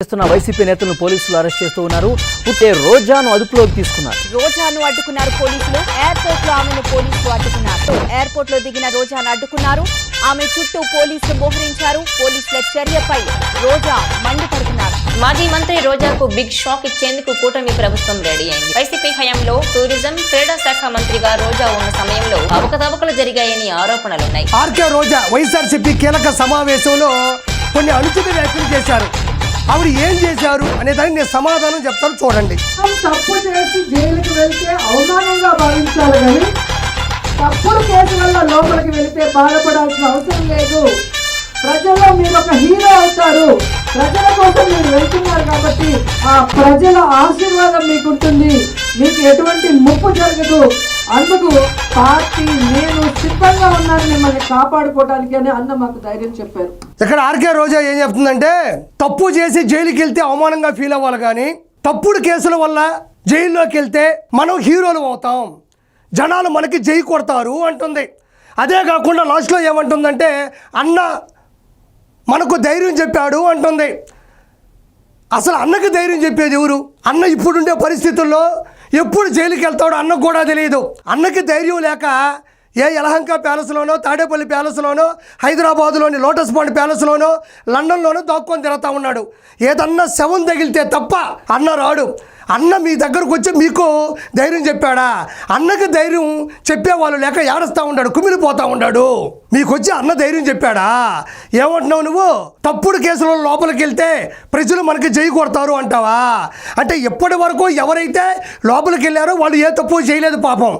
చేస్తున్న వైసీపీ నేతలను పోలీసులు అరెస్ట్ చేస్తూ ఉన్నారు. పుట్టే రోజాను అదుపులోకి తీసుకున్నారు. రోజాను అడ్డుకున్నారు పోలీసులు. ఎయిర్పోర్ట్లో ఆమెను పోలీసులు అడ్డుకున్నారు. ఎయిర్పోర్ట్లో దిగిన రోజాను అడ్డుకున్నారు. ఆమె చుట్టూ పోలీసులు మోహరించారు. పోలీసుల చర్యపై రోజా మండిపడుతున్నారు. మాజీ మంత్రి రోజాకు బిగ్ షాక్ ఇచ్చేందుకు కూటమి ప్రభుత్వం రెడీ అయింది. వైసీపీ హయాంలో టూరిజం క్రీడా శాఖ మంత్రిగా రోజా ఉన్న సమయంలో అవకతవకలు జరిగాయని ఆరోపణలున్నాయి. ఆర్కే రోజా వైఎస్ఆర్సీపీ కీలక సమావేశంలో కొన్ని అనుచిత వ్యాఖ్యలు చేశారు. ఆవిడ ఏం చేశారు అనే దానికి నేను సమాధానం చెప్తాను చూడండి. తప్పు చేసి జైలుకి వెళ్తే అవమానంగా భావించాలి కానీ తప్పుడు కేసు వల్ల లోపలికి వెళితే బాధపడాల్సిన అవసరం లేదు. ప్రజల్లో మీరు ఒక హీరో అవుతారు. ప్రజల కోసం మీరు వెళ్తున్నారు కాబట్టి ఆ ప్రజల ఆశీర్వాదం మీకు ఉంటుంది మీకు ఎటువంటి ముప్పు జరగదు. అందుకు పార్టీ నేను సిద్ధంగా ఉన్నాను మిమ్మల్ని కాపాడుకోవడానికి అని అన్న మాకు ధైర్యం చెప్పారు. ఇక్కడ ఆర్కే రోజా ఏం చెప్తుందంటే తప్పు చేసి జైలుకి వెళ్తే అవమానంగా ఫీల్ అవ్వాలి కానీ తప్పుడు కేసుల వల్ల జైల్లోకి వెళ్తే మనం హీరోలు అవుతాం. జనాలు మనకి జై కొడతారు అంటుంది. అదే కాకుండా లాస్ట్లో ఏమంటుందంటే అన్న మనకు ధైర్యం చెప్పాడు అంటుంది. అసలు అన్నకి ధైర్యం చెప్పేది ఎవరు? అన్న ఇప్పుడుండే పరిస్థితుల్లో ఎప్పుడు జైలుకి వెళ్తాడో అన్నకు కూడా తెలియదు. అన్నకి ధైర్యం లేక ఏ యలహంక ప్యాలెస్లోనో తాడేపల్లి ప్యాలెస్లోనో హైదరాబాదులోని లోటస్ పాండ్ ప్యాలెస్లోనో లండన్లోనో దాక్కొని తిరుగుతూ ఉన్నాడు. ఏదన్నా శవం తగిలితే తప్ప అన్న రాడు. అన్న మీ దగ్గరకు వచ్చి మీకు ధైర్యం చెప్పాడా? అన్నకి ధైర్యం చెప్పేవాళ్ళు లేక ఏడుస్తూ ఉన్నాడు కుమిలిపోతూ ఉన్నాడు. మీకు వచ్చి అన్న ధైర్యం చెప్పాడా? ఏమంటున్నావు నువ్వు? తప్పుడు కేసులో లోపలికి వెళ్తే ప్రజలు మనకి జై కొడతారు అంటావా? అంటే ఇప్పటి వరకు ఎవరైతే లోపలికి వెళ్ళారో వాళ్ళు ఏ తప్పు చేయలేదు పాపం.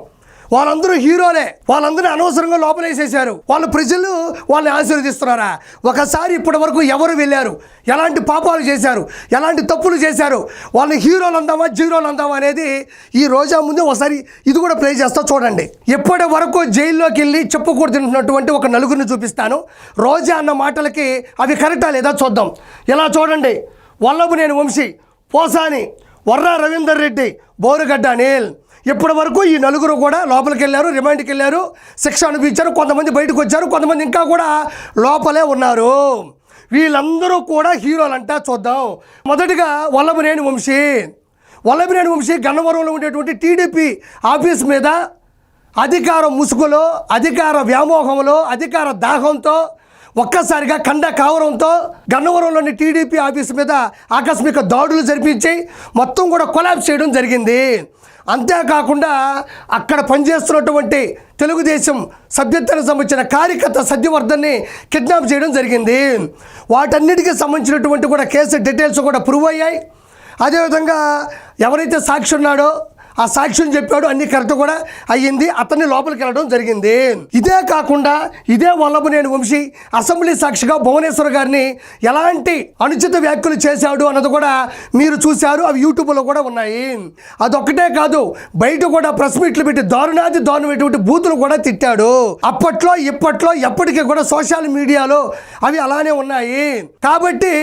వాళ్ళందరూ హీరోలే. వాళ్ళందరూ అనవసరంగా లోపలేసేసారు వాళ్ళ ప్రజలు వాళ్ళని ఆశీర్వదిస్తున్నారా? ఒకసారి ఇప్పటి వరకు ఎవరు వెళ్ళారు? ఎలాంటి పాపాలు చేశారు? ఎలాంటి తప్పులు చేశారు? వాళ్ళని హీరోలు అందామా జీరోలు అందామా అనేది ఈ రోజా ముందు ఒకసారి ఇది కూడా ప్లే చేస్తా చూడండి. ఇప్పటి వరకు జైల్లోకి వెళ్ళి చెప్పుకూడుతున్నటువంటి ఒక నలుగురిని చూపిస్తాను. రోజా అన్న మాటలకి అవి కరెక్టా లేదా చూద్దాం. ఇలా చూడండి. వల్లభనేని వంశీ పోసాని వర్రా రవీందర్ రెడ్డి బోరుగడ్డ అనిల్. ఇప్పటి వరకు ఈ నలుగురు కూడా లోపలికి వెళ్ళారు రిమాండ్కి వెళ్ళారు శిక్ష అనుభవించారు కొంతమంది బయటకు వచ్చారు కొంతమంది ఇంకా కూడా లోపలే ఉన్నారు. వీళ్ళందరూ కూడా హీరోలంట చూద్దాం. మొదటిగా వల్లభనేని వంశీ. వల్లభనేని వంశీ గన్నవరంలో ఉండేటువంటి టీడీపీ ఆఫీస్ మీద అధికార ముసుగులో అధికార వ్యామోహంలో అధికార దాహంతో ఒక్కసారిగా కండ కావరంతో గన్నవరంలోని టీడీపీ ఆఫీస్ మీద ఆకస్మిక దాడులు జరిపించి మొత్తం కూడా కొలాబ్స్ చేయడం జరిగింది. అంతేకాకుండా అక్కడ పనిచేస్తున్నటువంటి తెలుగుదేశం సభ్యత్వానికి సంబంధించిన కార్యకర్త సత్యవర్ధన్ని కిడ్నాప్ చేయడం జరిగింది. వాటన్నిటికీ సంబంధించినటువంటి కూడా కేసు డీటెయిల్స్ కూడా ప్రూవ్ అయ్యాయి. అదేవిధంగా ఎవరైతే సాక్షి ఉన్నాడో ఆ సాక్ష్యం చెప్పాడు అన్ని కరెక్ట్ కూడా అయ్యింది. అతన్ని లోపలికి వెళ్ళడం జరిగింది. ఇదే కాకుండా ఇదే వల్లభనేని వంశీ అసెంబ్లీ సాక్షిగా భువనేశ్వర్ గారిని ఎలాంటి అనుచిత వ్యాఖ్యలు చేశాడు అన్నది కూడా మీరు చూశారు అవి యూట్యూబ్లో కూడా ఉన్నాయి. అదొక్కటే కాదు బయట కూడా ప్రెస్ మీట్లు పెట్టి దారుణాది దారుణమైనటువంటి బూతులు కూడా తిట్టాడు. అప్పట్లో ఇప్పట్లో ఎప్పటికీ కూడా సోషల్ మీడియాలో అవి అలానే ఉన్నాయి. కాబట్టి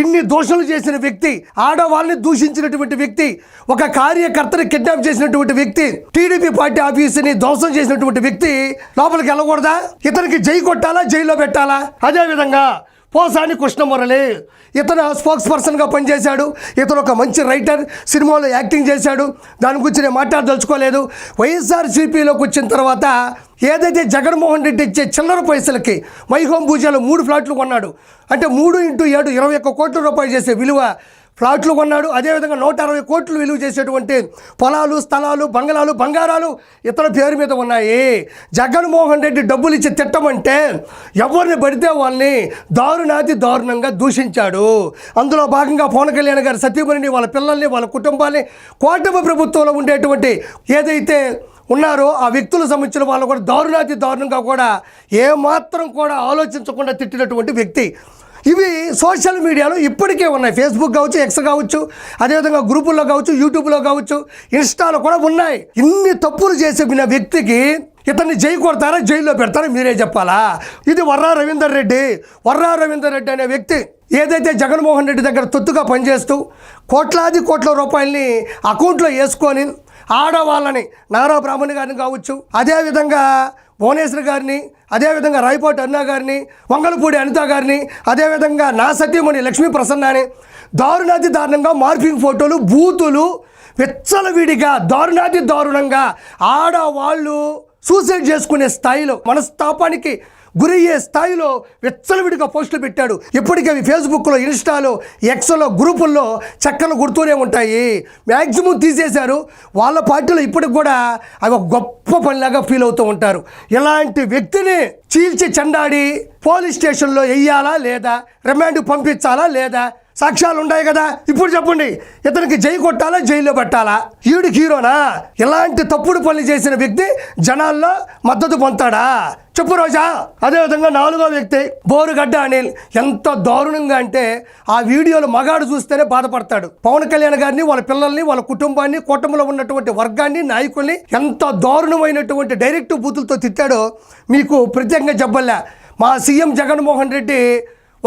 ఇన్ని దోషణలు చేసిన వ్యక్తి ఆడవాళ్ళని దూషించినటువంటి వ్యక్తి ఒక కార్యకర్తని కిడ్నాప్ చేసినటువంటి వ్యక్తి టీడీపీ పార్టీ ఆఫీసుని ధ్వంసం చేసినటువంటి వ్యక్తి లోపలికి వెళ్ళకూడదా? ఇతనికి జై కొట్టాలా జైల్లో పెట్టాలా? అదేవిధంగా పోసాని కృష్ణమురళి ఇతను స్పోక్స్ పర్సన్గా పనిచేశాడు. ఇతను ఒక మంచి రైటర్ సినిమాలో యాక్టింగ్ చేశాడు. దాని గురించి నేను మాట్లాడదలుచుకోలేదు. వైఎస్ఆర్సీపీలోకి వచ్చిన తర్వాత ఏదైతే జగన్మోహన్ రెడ్డి ఇచ్చే చిల్లర పైసలకి మైహోం పూజలో మూడు ఫ్లాట్లు కొన్నాడు. అంటే మూడు ఇంటూ ఏడు ఇరవై ఒక్క కోట్ల రూపాయలు చేసే విలువ ఫ్లాట్లు కొన్నాడు. అదేవిధంగా నూట అరవై కోట్లు విలువ చేసేటువంటి పొలాలు స్థలాలు బంగళాలు బంగారాలు ఇతర పేరు మీద ఉన్నాయి. జగన్మోహన్ రెడ్డి డబ్బులు ఇచ్చి తిట్టమంటే ఎవరిని పడితే వాళ్ళని దారుణాతి దారుణంగా దూషించాడు. అందులో భాగంగా పవన్ కళ్యాణ్ గారి సతీమణిని వాళ్ళ పిల్లల్ని వాళ్ళ కుటుంబాన్ని కూటమి ప్రభుత్వంలో ఉండేటువంటి ఏదైతే ఉన్నారో ఆ వ్యక్తులకు సంబంధించిన వాళ్ళు కూడా దారుణాతి దారుణంగా కూడా ఏమాత్రం కూడా ఆలోచించకుండా తిట్టినటువంటి వ్యక్తి ఇవి సోషల్ మీడియాలో ఇప్పటికే ఉన్నాయి. ఫేస్బుక్ కావచ్చు ఎక్స్ కావచ్చు అదేవిధంగా గ్రూపుల్లో కావచ్చు యూట్యూబ్లో కావచ్చు ఇన్స్టాలో కూడా ఉన్నాయి. ఇన్ని తప్పులు చేసిన వ్యక్తికి ఇతన్ని జై కొడతారా జైల్లో పెడతారా మీరే చెప్పాలా? ఇది వర్రా రవీందర్ రెడ్డి. వర్రా రవీందర్ రెడ్డి అనే వ్యక్తి ఏదైతే జగన్మోహన్ రెడ్డి దగ్గర తొత్తుగా పనిచేస్తూ కోట్లాది కోట్ల రూపాయలని అకౌంట్లో వేసుకొని ఆడవాళ్ళని నారా బ్రాహ్మణి గారిని కావచ్చు అదేవిధంగా భువనేశ్వర్ గారిని అదేవిధంగా రాయపాటి అన్నా గారిని వంగలపూడి అనిత గారిని అదేవిధంగా నా సత్యమణి లక్ష్మీ ప్రసన్నాని దారుణాతి దారుణంగా మార్పింగ్ ఫోటోలు బూతులు విచ్చలవిడిగా దారుణాతి దారుణంగా ఆడవాళ్ళు సూసైడ్ చేసుకునే స్థాయిలో మనస్తాపానికి గురయ్యే స్థాయిలో విచ్చలవిడిగా పోస్టులు పెట్టాడు. ఇప్పటికీ అవి ఫేస్బుక్లో ఇన్స్టాలో ఎక్స్లో గ్రూపుల్లో చక్కలు గుర్తూనే ఉంటాయి. మ్యాక్సిమం తీసేశారు. వాళ్ళ పార్టీలో ఇప్పటికి కూడా అవి ఒక గొప్ప పనిలాగా ఫీల్ అవుతూ ఉంటారు. ఇలాంటి వ్యక్తిని చీల్చి చెండాడి పోలీస్ స్టేషన్లో వెయ్యాలా లేదా? రిమాండ్ పంపించాలా లేదా? సాక్ష్యాలు ఉన్నాయి కదా. ఇప్పుడు చెప్పండి ఇతనికి జై కొట్టాలా జైల్లో పెట్టాలా? ఈడు హీరోనా? ఇలాంటి తప్పుడు పనులు చేసిన వ్యక్తి జనాల్లో మద్దతు పొందుతాడా? చెప్పు రోజా. అదేవిధంగా నాలుగో వ్యక్తి బోరుగడ్డ అనిల్. ఎంత దారుణంగా అంటే ఆ వీడియోలో మగాడు చూస్తేనే బాధపడతాడు. పవన్ కళ్యాణ్ గారిని వాళ్ళ పిల్లల్ని వాళ్ళ కుటుంబాన్ని కూటమిలో ఉన్నటువంటి వర్గాన్ని నాయకుల్ని ఎంత దారుణమైనటువంటి డైరెక్ట్ బూతులతో తిట్టాడో మీకు ప్రత్యేకంగా చెప్పలే? మా సీఎం జగన్మోహన్ రెడ్డి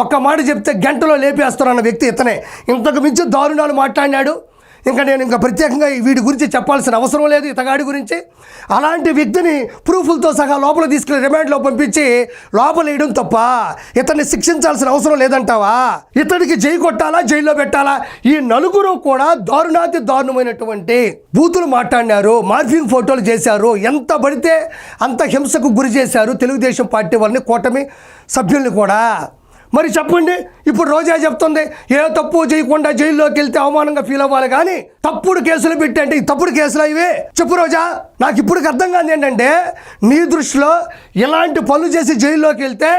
ఒక్క మాట చెప్తే గంటలో లేపేస్తారన్న వ్యక్తి ఇతనే. ఇంతకు మించి దారుణాలు మాట్లాడినాడు. ఇంకా నేను ఇంకా ప్రత్యేకంగా వీడి గురించి చెప్పాల్సిన అవసరం లేదు ఇతగాడి గురించి. అలాంటి వ్యక్తిని ప్రూఫ్లతో సహా లోపల తీసుకెళ్ళి రిమాండ్లో పంపించి లోపల వేయడం తప్ప ఇతన్ని శిక్షించాల్సిన అవసరం లేదంటావా? ఇతడికి జై కొట్టాలా జైల్లో పెట్టాలా? ఈ నలుగురు కూడా దారుణాతి దారుణమైనటువంటి బూతులు మాట్లాడినారు మార్ఫింగ్ ఫోటోలు చేశారు ఎంత పడితే అంత హింసకు గురి చేశారు తెలుగుదేశం పార్టీ వారిని కూటమి సభ్యుల్ని కూడా. మరి చెప్పండి ఇప్పుడు రోజా చెప్తుంది ఏ తప్పు చేయకుండా జైల్లోకి వెళ్తే అవమానంగా ఫీల్ అవ్వాలి కానీ తప్పుడు కేసులు పెట్టండి ఈ తప్పుడు కేసులు ఇవే? చెప్పు రోజా నాకు ఇప్పుడు అర్థం కాదు ఏంటంటే నీ దృష్టిలో ఇలాంటి పనులు చేసి జైల్లోకి వెళ్తే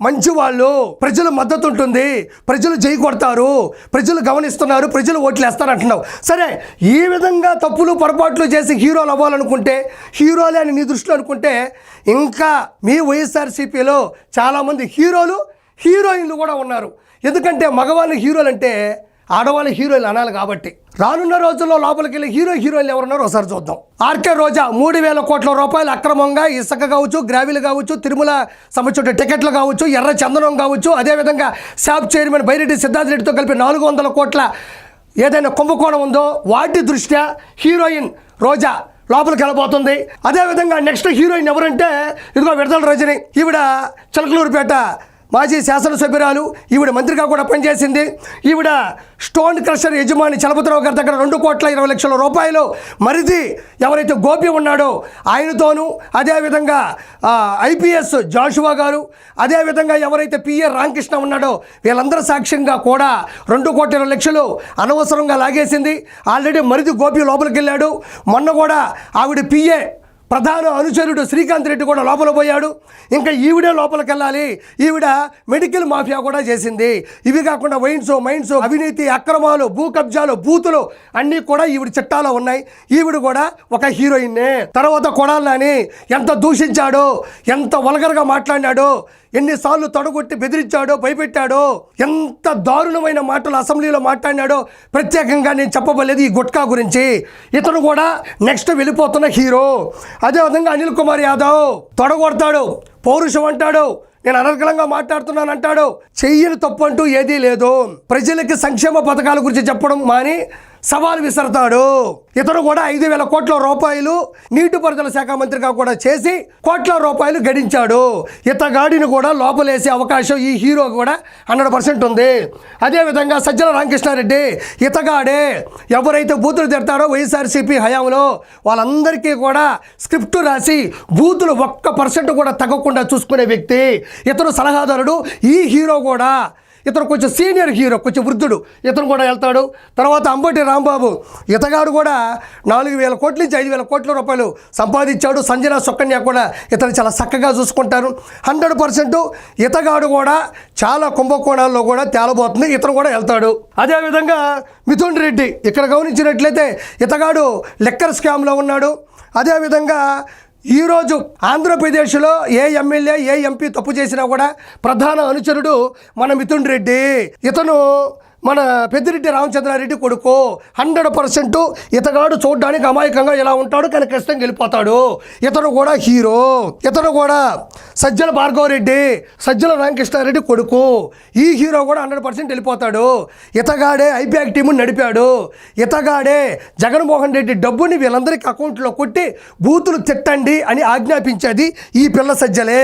మంచి వాళ్ళు ప్రజల మద్దతు ఉంటుంది ప్రజలు జై కొడతారు ప్రజలు గమనిస్తున్నారు ప్రజలు ఓట్లు వేస్తారు అంటున్నావు సరే ఈ విధంగా తప్పులు పొరపాట్లు చేసి హీరోలు అవ్వాలనుకుంటే హీరోలే అని నీ దృష్టిలో అనుకుంటే ఇంకా మీ వైఎస్ఆర్సీపీలో చాలామంది హీరోలు హీరోయిన్లు కూడా ఉన్నారు. ఎందుకంటే మగవాళ్ళు హీరోలు అంటే ఆడవాళ్ళు హీరోయిన్లు అనాలి కాబట్టి. రానున్న రోజుల్లో లోపలికి వెళ్ళి హీరో హీరోయిన్లు ఎవరున్నారో ఒకసారి చూద్దాం. ఆర్కే రోజా మూడు వేల కోట్ల రూపాయలు అక్రమంగా ఇసుక కావచ్చు గ్రావెల్ కావచ్చు తిరుమల సంబంధించిన టికెట్లు కావచ్చు ఎర్ర చందనం కావచ్చు అదేవిధంగా షాప్ చైర్మన్ బైరెడ్డి సిద్ధార్థ రెడ్డితో కలిపి నాలుగు వందల కోట్ల ఏదైనా కుంభకోణం ఉందో వాటి దృష్ట్యా హీరోయిన్ రోజా లోపలికి వెళ్ళబోతుంది. అదేవిధంగా నెక్స్ట్ హీరోయిన్ ఎవరంటే ఇదిగో విడతల రజని. ఈవిడ చిలకలూరుపేట మాజీ శాసనసభ్యురాలు ఈవిడ మంత్రిగా కూడా పనిచేసింది. ఈవిడ స్టోన్ క్రషర్ యజమాని చలపతిరావు గారి దగ్గర రెండు కోట్ల ఇరవై లక్షల రూపాయలు మరిది ఎవరైతే గోపి ఉన్నాడో ఆయనతోనూ అదేవిధంగా ఐపీఎస్ జాషువా గారు అదేవిధంగా ఎవరైతే పిఆర్ రామకృష్ణ ఉన్నాడో వీళ్ళందరూ సాక్ష్యంగా కూడా రెండు కోట్ల ఇరవై లక్షలు అనవసరంగా లాగేసింది. ఆల్రెడీ మరిది గోపి లోపలికి వెళ్ళాడు మొన్న కూడా ఆవిడ పిఏ ప్రధాన అనుచరుడు శ్రీకాంత్ రెడ్డి కూడా లోపల పోయాడు. ఇంకా ఈవిడే లోపలికి వెళ్ళాలి ఈవిడ మెడికల్ మాఫియా కూడా చేసింది. ఇవి కాకుండా వైన్స్ మైన్స్ అవినీతి అక్రమాలు భూ కబ్జాలు బూతులు అన్నీ కూడా ఈవిడ చట్టాలో ఉన్నాయి. ఈవిడ కూడా ఒక హీరోయిన్నే. తర్వాత కొడాలని ఎంత దూషించాడు ఎంత వల్గర్గా మాట్లాడాడు ఎన్నిసార్లు తొడగొట్టి బెదిరించాడో భయపెట్టాడో ఎంత దారుణమైన మాటలు అసెంబ్లీలో మాట్లాడినాడో ప్రత్యేకంగా నేను చెప్పబోలేదు ఈ గుట్కా గురించి. ఇతను కూడా నెక్స్ట్ వెళ్ళిపోతున్న హీరో. అదేవిధంగా అనిల్ కుమార్ యాదవ్ తొడగొడతాడు పౌరుషం అంటాడు నేను అనర్గలంగా మాట్లాడుతున్నాను అంటాడు చెయ్యని తప్పు అంటూ ఏదీ లేదు. ప్రజలకి సంక్షేమ పథకాల గురించి చెప్పడం మాని సవాల్ విసరతాడు. ఇతడు కూడా ఐదు వేల కోట్ల రూపాయలు నీటిపారుదల శాఖ మంత్రిగా కూడా చేసి కోట్ల రూపాయలు గడించాడు. ఇతగాడిని కూడా లోపలేసే అవకాశం ఈ హీరో కూడా హండ్రెడ్ పర్సెంట్ ఉంది. అదేవిధంగా సజ్జల రామకృష్ణారెడ్డి ఇతగాడే ఎవరైతే బూతులు తిడతారో వైఎస్ఆర్సీపీ హయాంలో వాళ్ళందరికీ కూడా స్క్రిప్ట్ రాసి బూతులు ఒక్క పర్సెంట్ కూడా తగ్గకుండా చూసుకునే వ్యక్తి. ఇతను సలహాదారుడు ఈ హీరో కూడా ఇతను కొంచెం సీనియర్ హీరో కొంచెం వృద్ధుడు. ఇతను కూడా వెళ్తాడు. తర్వాత అంబటి రాంబాబు ఇతగాడు కూడా నాలుగు వేల కోట్ల నుంచి ఐదు వేల కోట్ల రూపాయలు సంపాదించాడు. సంజన సుకన్య కూడా ఇతను చాలా చక్కగా చూసుకుంటారు. హండ్రెడ్ పర్సెంట్ ఇతగాడు కూడా చాలా కుంభకోణాల్లో కూడా తేలబోతుంది. ఇతను కూడా వెళ్తాడు. అదేవిధంగా మిథున్ రెడ్డి ఇక్కడ గమనించినట్లయితే ఇతగాడు లెక్కర్ స్కామ్లో ఉన్నాడు. అదేవిధంగా ఈరోజు ఆంధ్రప్రదేశ్లో ఏ ఎమ్మెల్యే ఏ ఎంపీ తప్పు చేసినా కూడా ప్రధాన అనుచరుడు మన మిథున్ రెడ్డి. ఇతను మన పెద్దిరెడ్డి రామచంద్రారెడ్డి కొడుకు హండ్రెడ్ పర్సెంట్ ఇతగాడు చూడడానికి అమాయకంగా ఇలా ఉంటాడు కానీ ఖచ్చితంగా వెళ్ళిపోతాడు. ఇతను కూడా హీరో. ఇతను కూడా సజ్జల భార్గవరెడ్డి సజ్జల రామకృష్ణారెడ్డి కొడుకు. ఈ హీరో కూడా హండ్రెడ్ పర్సెంట్ వెళ్ళిపోతాడు. ఇతగాడే ఐపీఎక్ టీముని నడిపాడు. ఇతగాడే జగన్మోహన్ రెడ్డి డబ్బుని వీళ్ళందరికీ అకౌంట్లో కొట్టి బూతులు తిట్టండి అని ఆజ్ఞాపించేది ఈ పిల్ల సజ్జలే.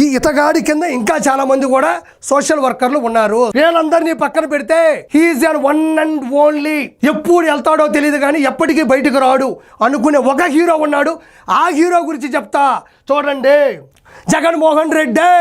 ఈ ఇతగాడి కింద ఇంకా చాలామంది కూడా సోషల్ వర్కర్లు ఉన్నారు. వీళ్ళందరినీ పక్కన పెడితే he is an one and only ఎప్పుడు వెళ్తాడో తెలియదు కానీ ఎప్పటికీ బయటకు రాడు. అనుకునే ఒక హీరో ఉన్నాడు. ఆ హీరో గురించి చెప్తా. చూడండి. జగన్మోహన్ రెడ్డి.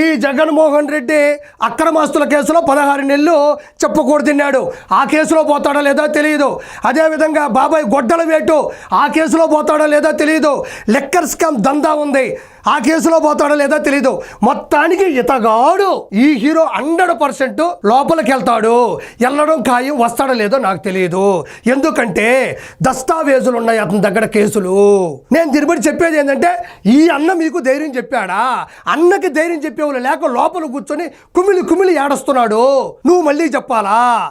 ఈ జగన్మోహన్ రెడ్డి అక్రమాస్తుల కేసులో పదహారు నెలలు చెప్పుకూడు తిన్నాడు. ఆ కేసులో పోతాడో లేదో తెలియదు అదేవిధంగా బాబాయ్ గొడ్డల వేటు ఆ కేసులో పోతాడో లేదో తెలియదు లెక్కర్ స్కామ్ దందా ఉంది. ఆ కేసులో పోతాడో లేదో తెలియదు మొత్తానికి ఇతగాడు ఈ హీరో హండ్రెడ్ పర్సెంట్ లోపలికి వెళ్తాడు. వెళ్ళడం ఖాయం వస్తాడో లేదో నాకు తెలియదు ఎందుకంటే దస్తావేజులు ఉన్నాయి అతని దగ్గర కేసులు. నేను తిరుపతి చెప్పేది ఏంటంటే ఈ అన్న మీకు ధైర్యం ధైర్యం చెప్పాడా? అన్నకి ధైర్యం చెప్పేవాళ్ళు లేక లోపల కూర్చొని కుమిలి కుమిలి ఏడుస్తున్నాడు. నువ్వు మళ్ళీ చెప్పాలా?